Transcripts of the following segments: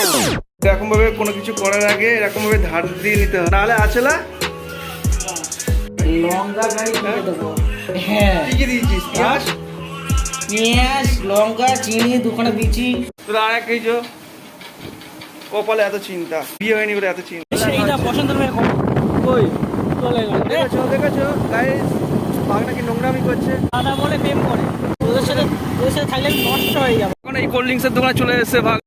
এরকম ভাবে কোনো কিছু করার আগে এরকম ভাবে ধার দিয়ে নিতে হয় নাহলে আছে না? লঙ্কা গাড়ি কিনে হ্যাঁ? কি কি দিয়েছিস? পেঁয়াজ? পেঁয়াজ লঙ্কা চিনি দুখানা বিচি। তোর আর এক কিছু কপালে এত চিন্তা। বিয়ে হয়নি বলে এত চিন্তা। সেইটা কম। কই? চলে গেল। দেখেছ দেখেছ? গাইস বাঘটা কি নোংরামি করছে? দাদা বলে প্রেম করে। তোদের সাথে তোদের সাথে থাকলে নষ্ট হয়ে যাব। এখন এই কোল্ড ড্রিঙ্কসের দোকানে চলে এসেছে ভাগ।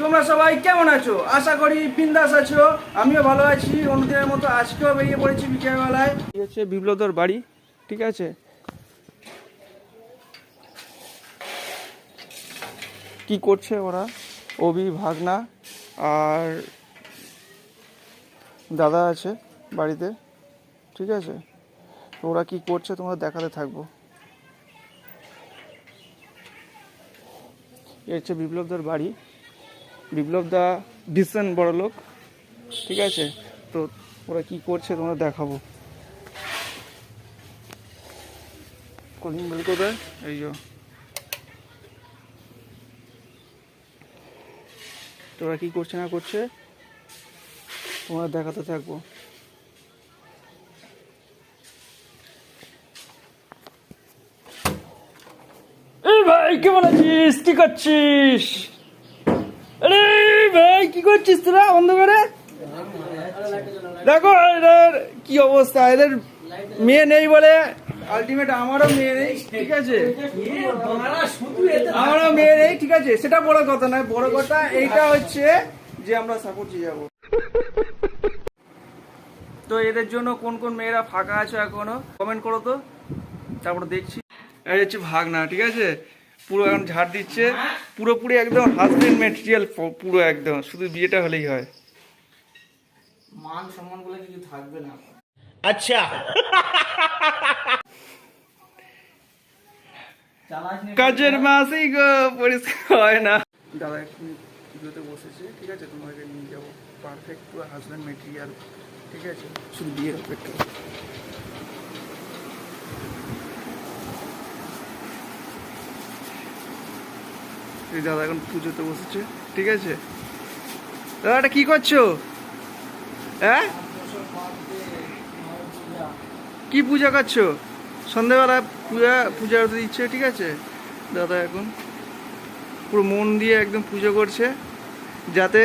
তোমরা সবাই কেমন আছো? আশা করি বিন্দাস আছো। আমিও ভালো আছি। অন্যদিনের মতো আজকেও বেরিয়ে পড়েছি বিকেলবেলায়। হচ্ছে বিপ্লবদর বাড়ি, ঠিক আছে? কি করছে ওরা? অভি, ভাগনা আর দাদা আছে বাড়িতে, ঠিক আছে? ওরা কি করছে তোমরা দেখাতে থাকব। এ হচ্ছে বিপ্লবদার বাড়ি। বিপ্লবদা ভীষণ বড় লোক। ঠিক আছে? তো ওরা কি করছে তোমরা দেখাবো। কলিং বেল কোথায়? এই যো। তো ওরা কি করছে না করছে, তোমরা দেখাতে থাকব। ভাই কেমন আছিস কি করছিস? কি করছিস তোরা, অন্ধকারে? দেখো, এদের কি অবস্থা? এদের মেয়ে নেই বলে আলটিমেট আমারও মেয়ে নেই, ঠিক আছে? আমারও মেয়ে নেই, ঠিক আছে? সেটা বড় কথা নয়, বড় কথা এইটা হচ্ছে যে আমরা সাপোর্টে যাব। তো এদের জন্য কোন কোন মেয়েরা ফাঁকা আছে এখনও? কমেন্ট করো তো, তারপর দেখছি। এই হচ্ছে ভাগনা, ঠিক আছে? পুরো এখন ঝাড় দিচ্ছে। পুরোপুরি একদম হাজবেন্ড মেটেরিয়াল পুরো একদম। শুধু বিয়েটা হলেই হয়। মান সম্মান বলে কিছু থাকবে না। আচ্ছা। কাজের মাসেই গো পরিষ্কার হয় না। দাদা একটু পুজোতে বসেছে ঠিক আছে? তোমাকে নিয়ে যাব। পারফেক্ট পুরো হাজব্যান্ড মেটেরিয়াল ঠিক আছে? শুধু বিয়ের অপেক্ষা। এই দাদা এখন পুজোতে বসেছে ঠিক আছে? দাদা এটা কি করছ? হ্যাঁ? কি পূজা করছ? সন্ধ্যেবেলা পূজা পূজা হতে দিচ্ছে ঠিক আছে? দাদা এখন পুরো মন দিয়ে একদম পুজো করছে যাতে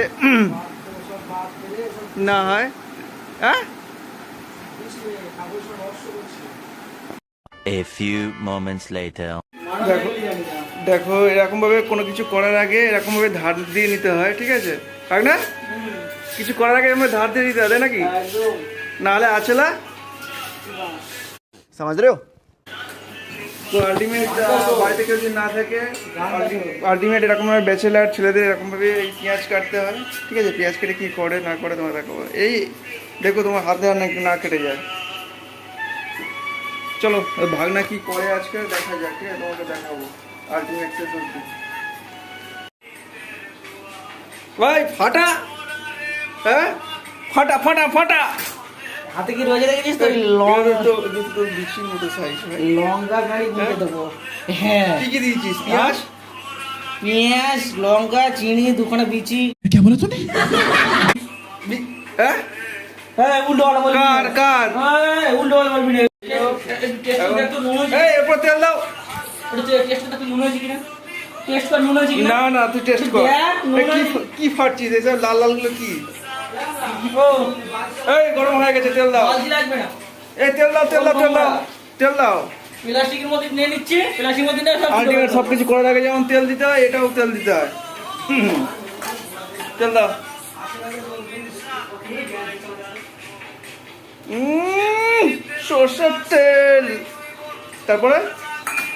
না হয়। হ্যাঁ? A few moments later. দেখো দেখো এরকমভাবে কোনো কিছু করার আগে এরকমভাবে ধার দিয়ে নিতে হয় ঠিক আছে? কাক না কিছু করার আগে এরকম ধার দিয়ে দিতে হবে নাকি? নাহলে তো বাড়িতে কেউ যদি না থাকে এরকমভাবে ছেলেদের এরকমভাবে এই কাটতে হয় ঠিক আছে? কেটে কী করে না করে রে এই দেখো তোমার না কেটে যায়। চলো ভাগনা করে আজকে? দেখা দেখাবো। ভাই ফাটা। হ্যাঁ? ফাটা ফাটা ফাটা। হাতে কি রয়েছে দেখেছিস তো? লঙ্কা। তো তো বিচির মতো সাইজ লঙ্কা গাড়ি কিনে দেবো। হ্যাঁ। কি কি দিয়েছিস? পেঁয়াজ। পেঁয়াজ? লঙ্কা চিনি দুখানা বিচি। বি- হ্যাঁ? হ্যাঁ উল্টো পাল্টা কার কার? হ্যাঁ, উল্টো পাল্টা বলবি না। এরপর তেল দাও। টেস্ট একটু নুন হয়েছে কিনা? টেস্ট কর নুন হয়েছে না না তুই টেস্ট কর। কি ফাটছিস? এসব লাল লালগুলো কি? ও। এই গরম হয়ে গেছে তেল দাও। বালতি লাগবে না। এই তেল দাও তেল দাও তেল দাও তেল দাও। প্লাস্টিকের মধ্যে নিয়ে নিচ্ছে প্লাস্টিকের মধ্যে নিয়ে সব আলটিমেট সব কিছু করার আগে যেমন তেল দিতে হয় এটাও তেল দিতে হয়। তেল দাও। সর্ষের তেল। তারপরে?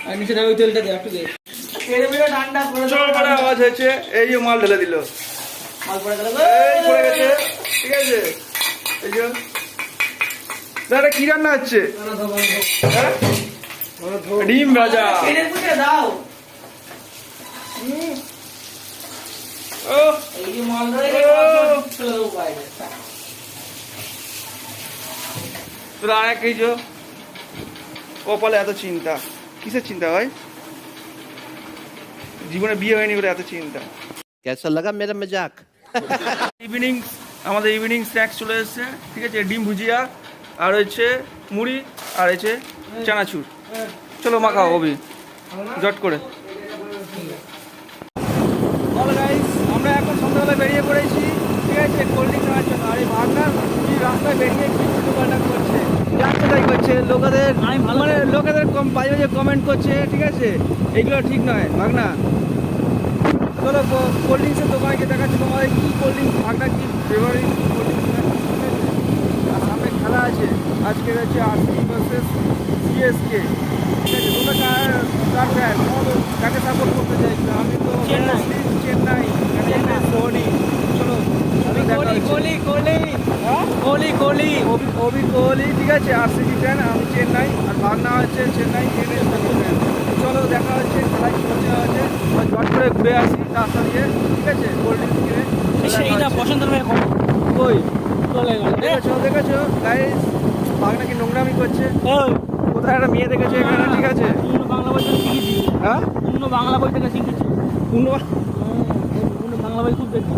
আর নিচে ওই তেলটা দে একটু দে ঠান্ডা চল আওয়াজ হয়েছে। এই যে মাল ঢেলে দিল। মাল পড়ে গেল। এই পড়ে গেছে। ঠিক আছে। এই যে। দাদা কি রান্না হচ্ছে? হ্যাঁ? ডিম ভাজা। দাও। ও এই মাল ধরে গেছে চলে দেবো আর কিছু কপালে এত চিন্তা। কিসের চিন্তা ভাই? জীবনে বিয়ে হয়নি বলে এত চিন্তা। কেসা লাগা মেরা মজাক ইভিনিং আমাদের ইভিনিং স্ন্যাক্স চলে এসেছে ঠিক আছে? ডিম ভুজিয়া আর হচ্ছে মুড়ি আর হচ্ছে চানাচুর। চলো মা খাও অভি। জট করে। আমরা এখন সন্ধ্যাবেলা বেরিয়ে পড়েছি ঠিক আছে? কোল্ড ড্রিঙ্কস আনার জন্য। আর এই ভাগনা কি রাস্তায় বেরিয়ে কি করছে? লোকেদের মানে লোকেদের কম বাজে বাজে কমেন্ট করছে, ঠিক আছে? এগুলো ঠিক নয় ভাগনা চলো কোল্ড ড্রিঙ্কসের দোকানে গিয়ে দেখাচ্ছি তোমাদের কি কোল্ড ড্রিঙ্কস ভাগনা কি ফেভারিট কোল্ড ড্রিঙ্কস সামনে খেলা আছে। আজকে হচ্ছে আরসিবি ভার্সেস সিএসকে ঠিক আছে তোমরা কার কার ফ্যান কাকে সাপোর্ট করতে চাইছো? আমি তো চেন্নাই। চেন্নাই। ধোনি। চলো কোহলি কোহলি কোহলি হ্যাঁ? কোহলি কোহলি। অভি অভি কোহলি ঠিক আছে আরসিবি ফ্যান আমি চেন্নাই। আর ভাগনা হচ্ছে চেন্নাই চেন্নাই চলো দেখা হচ্ছে খেলা কি হচ্ছে। হচ্ছে জট করে ঘুরে আসি রাস্তা দিয়ে ঠিক আছে কোল্ড ড্রিঙ্কস কিনে সেইটা পছন্দের মেয়ে কই? চলে গেল। দেখেছ দেখেছ গাইস ভাগনা কি নোংরামি করছে? কোথায় একটা মেয়ে দেখেছ এখানে ঠিক আছে? পূর্ণ বাংলা বই শিখেছি। হ্যাঁ? পূর্ণ বাংলা বই থেকে শিখেছি। পূর্ণ হুম, পূর্ণ বাংলা বই খুব দেখি।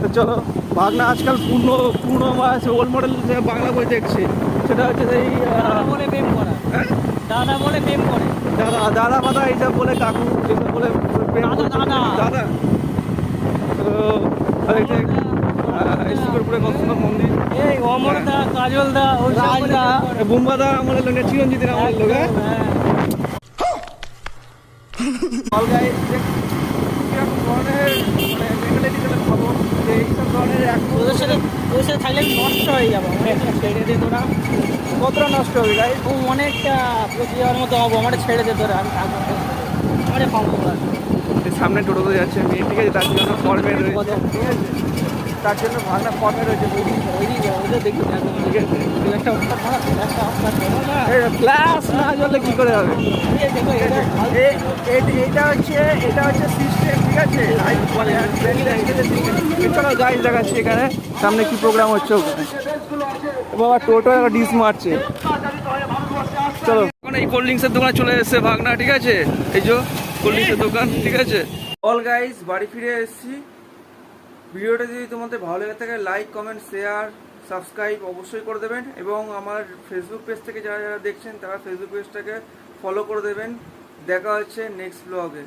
তো চলো ভাগনা আজকাল পূর্ণ পূর্ণ মাস ওল্ড মডেল বাংলা বই দেখছে সেটা হচ্ছে সেই দাদা বলে প্রেম করা। হ্যাঁ? দাদা বলে প্রেম করে। দাদা দাদা ফাদা এইসব বলে কাকু এইসব বলে প্রেম দাদা, দাদা। দাদা। তো শিকরপুরে মন্দির? এই অমর দা কাজল দা রাজ দা বুম্বাদা আমাদের লোক চিরঞ্জিতের আমাদের লোক অল গাইস কীরকম ধরনের মানে মেন্টালিটি যে এইসব ধরনের এখন ওদের সাথে ওদের সাথে থাকলে নষ্ট হয়ে যাব ছেড়ে দে তোরা। কতটা নষ্ট হবে গাইস ও অনেকটা মতো হব আমার ছেড়ে দে তোরা আমি থাকব। পাবো সামনে টোটোতে যাচ্ছে মেয়ে ঠিক আছে তার জন্য ফর্মে রয়েছে। ঠিক আছে। তার জন্য ভাগনা ফর্মে রয়েছে। ধরা না জ্বললে কি করে হবে? এটা হচ্ছে এটা হচ্ছে সিস্টেম ঠিক আছে? চলো গাইজ দেখাচ্ছি এখানে। সামনে কি প্রোগ্রাম হচ্ছে ওখানে? বাবা, টোটো একটা ডিস মারছে। চলো। এই কোল্ড ড্রিঙ্কসের দোকানে চলে এসেছে ভাগনা, ঠিক আছে? এই যে কোল্ড ড্রিঙ্কসের দোকান, ঠিক আছে? অল গাইজ বাড়ি ফিরে এসেছি। ভিডিওটা যদি তোমাদের ভালো লেগে থাকে লাইক কমেন্ট শেয়ার সাবস্ক্রাইব অবশ্যই করে দেবেন। এবং আমার ফেসবুক পেজ থেকে যারা যারা দেখছেন, তারা ফেসবুক পেজটাকে ফলো করে দেবেন। দেখা হচ্ছে নেক্সট ব্লগে.